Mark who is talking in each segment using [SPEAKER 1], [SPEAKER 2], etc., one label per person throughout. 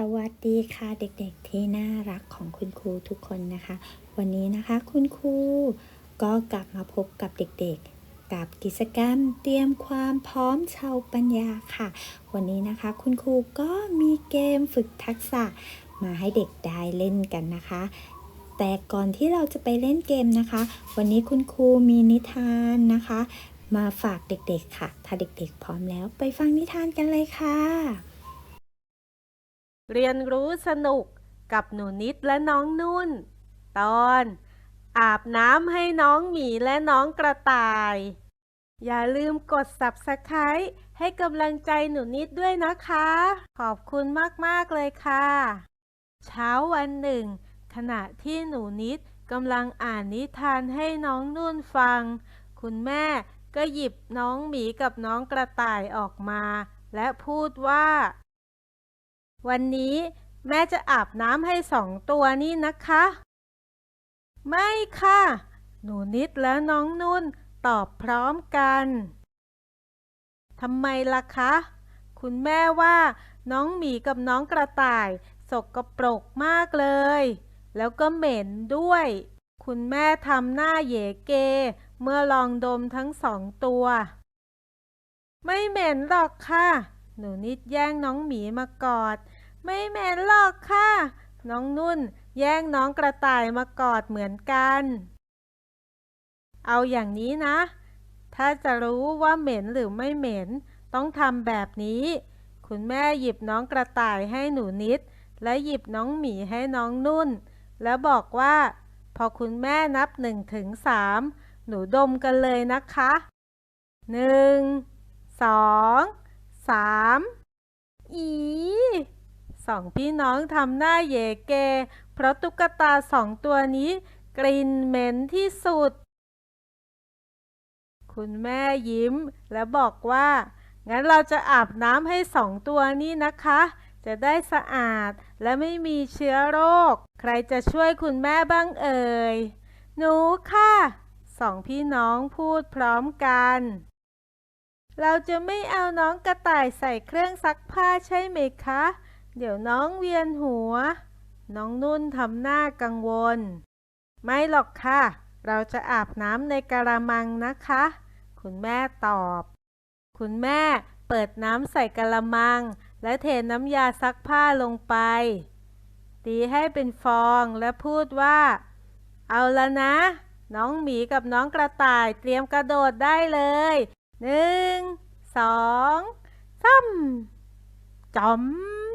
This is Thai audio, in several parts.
[SPEAKER 1] สวัสดีค่ะเด็กๆที่น่ารักของคุณครูทุกคนนะคะ วันนี้นะคะคุณครูก็กลับมาพบกับเด็กๆ กับกิจกรรมเตรียมความพร้อมชาวปัญญาค่ะ วันนี้นะคะคุณครูก็มีเกมฝึกทักษะมาให้เด็กได้เล่นกันนะคะ แต่ก่อนที่เราจะไปเล่นเกมนะคะ วันนี้คุณครูมีนิทานนะคะ มาฝากเด็กๆค่ะ ถ้าเด็กๆ พร้อมแล้วไปฟังนิทานกันเลยค่ะ
[SPEAKER 2] เรียนรู้สนุกกับหนูนิดและน้องนุ่น ตอน อาบน้ำให้น้องหมีและน้องกระต่าย อย่าลืมกด subscribe ให้กำลังใจหนูนิดด้วยนะคะ ขอบคุณมาก ๆ เลยค่ะ เช้าวันหนึ่ง ขณะที่หนูนิดกำลังอ่านนิทานให้น้องนุ่นฟัง คุณแม่ก็หยิบน้องหมีกับน้องกระต่ายออกมา และพูดว่า วันนี้แม่จะอาบน้ำให้สองตัวนี่นะคะ ไม่ค่ะ หนูนิดและน้องนุ่นตอบพร้อมกันทำไมล่ะคะ คุณแม่ว่าน้องหมีกับน้องกระต่าย สกปรกมากเลย แล้วก็เหม็นด้วย คุณแม่ทำหน้าเหยเก เมื่อลองดมทั้งสองตัว ไม่เหม็นหรอกค่ะ หนูนิดแย่งน้องหมีมากอด ไม่เหม็นหรอกค่ะ น้องนุ่น แย่งน้องกระต่ายมากอดเหมือนกัน เอาอย่างนี้นะ ถ้าจะรู้ว่าเหม็นหรือไม่เหม็น ต้องทำแบบนี้ คุณแม่หยิบน้องกระต่ายให้หนูนิด และหยิบน้องหมีให้น้องนุ่น แล้วบอกว่า พอคุณแม่นับหนึ่งถึงสามหนูดมกันเลยนะคะหนึ่งสองสาม สองพี่น้องทำหน้าเยเก เพราะตุ๊กตาสองตัวนี้ กลิ่นเหม็นที่สุด คุณแม่ยิ้มและบอกว่า งั้นเราจะอาบน้ำให้สองตัวนี้นะคะ จะได้สะอาดและไม่มีเชื้อโรค ใครจะช่วยคุณแม่บ้างเอ่ย หนูค่ะ สองพี่น้องพูดพร้อมกันเราจะไม่เอาน้องกระต่ายใส่เครื่องซักผ้าใช่ไหมคะ เดี๋ยวน้องเวียนหัว น้องนุ่นทำหน้ากังวล ไม่หรอกค่ะ เราจะอาบน้ำในกระมังนะคะ คุณแม่ตอบ คุณแม่เปิดน้ำใส่กระมัง และเทน้ำยาซักผ้าลงไป ตีให้เป็นฟองและพูดว่า เอาละนะ น้องหมีกับน้องกระต่ายเตรียมกระโดดได้เลยหนึ่งสองสามจอม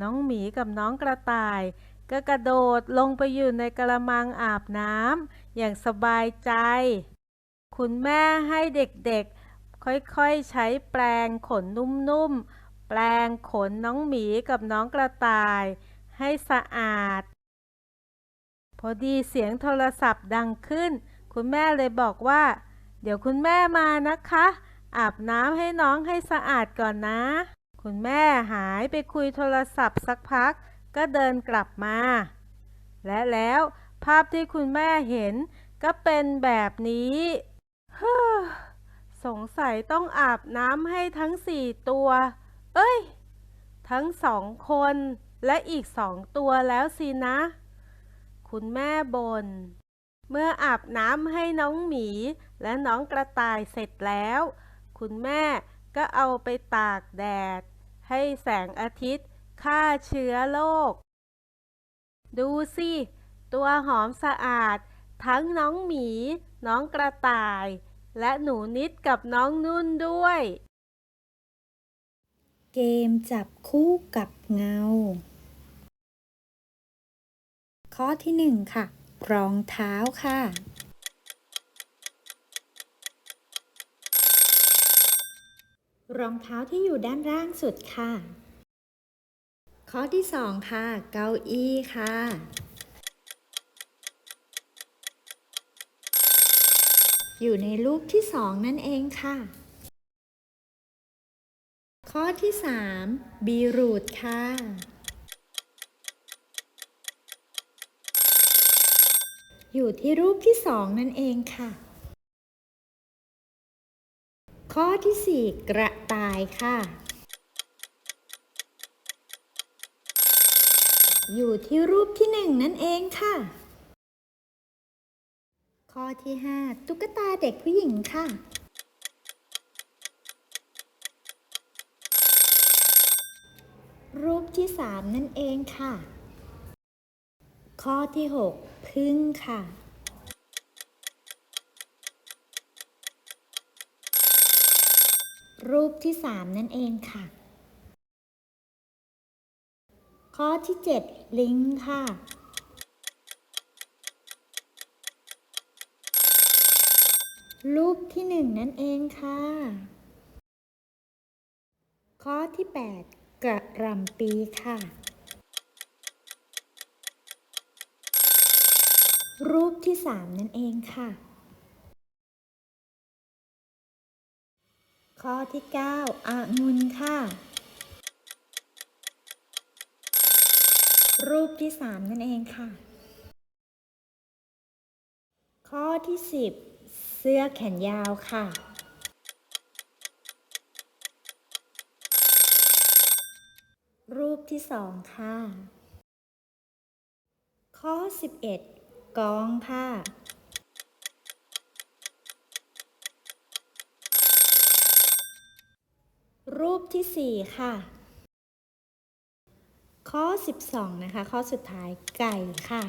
[SPEAKER 2] น้องหมีกับน้องกระต่าย ก็กระโดดลงไปอยู่ในกระมังอาบน้ำอย่างสบายใจ คุณแม่ให้เด็กๆ ค่อยๆ ใช้แปรงขนนุ่มๆ แปรงขนน้องหมีกับน้องกระต่าย ให้สะอาด พอดีเสียงโทรศัพท์ดังขึ้น คุณแม่เลยบอกว่า เดี๋ยวคุณแม่มานะคะ อาบน้ำให้น้องให้สะอาดก่อนนะ คุณแม่หายไปคุยโทรศัพท์สักพัก ก็เดินกลับมา และแล้วภาพที่คุณแม่เห็นก็เป็นแบบนี้เฮ้อสงสัยต้องอาบน้ำให้ทั้งสี่ตัว เอ้ย ทั้งสองคนและอีกสองตัวแล้วสินะ คุณแม่บน่นเมื่ออาบน้ำให้น้องหมีและน้องกระต่ายเสร็จแล้ว คุณแม่ ก็เอาไปตากแดด ให้แสงอาทิตย์ฆ่าเชื้อโรค ดูสิ ตัวหอมสะอาด ทั้งน้องหมี น้องกระต่าย และหนูนิดกับน้องนุ่นด้วย
[SPEAKER 1] เกมจับคู่กับเงา ข้อที่หนึ่งค่ะ รองเท้าค่ะ รองเท้าที่อยู่ด้านล่างสุดค่ะ ข้อที่สองค่ะ เก้าอี้ค่ะ อยู่ในรูปที่สองนั่นเองค่ะ ข้อที่สามบีรูทค่ะอยู่ที่รูปที่สองนั่นเองค่ะ ข้อที่สี่กระต่ายค่ะ อยู่ที่รูปที่หนึ่งนั่นเองค่ะ ข้อที่ห้าตุ๊กตาเด็กผู้หญิงค่ะ รูปที่สามนั่นเองค่ะ ข้อที่หกพึ่งค่ะ รูปที่สามนั่นเองค่ะ ข้อที่เจ็ดลิงค่ะ รูปที่หนึ่งนั่นเองค่ะ ข้อที่แปดกระหลำปีค่ะ รูปที่สามนั่นเองค่ะ ข้อที่เก้าอางุนค่ะ รูปที่สามนั่นเองค่ะ ข้อที่สิบเสื้อแขนยาวค่ะ รูปที่สองค่ะ ข้อสิบเอ็ดกองค่ะ รูปที่สี่ค่ะ ข้อ 12 นะคะ ข้อสุดท้ายไก่ค่ะ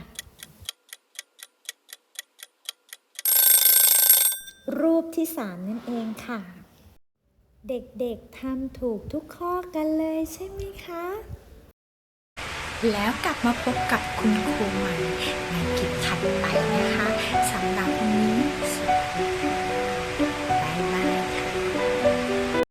[SPEAKER 1] รูปที่ 3 นั่นเองค่ะ เด็กๆทำถูกทุกข้อกันเลยใช่ไหมคะ แล้วกลับมาพบกับคุณครูใหม่ในคลิปถัดไปนะคะ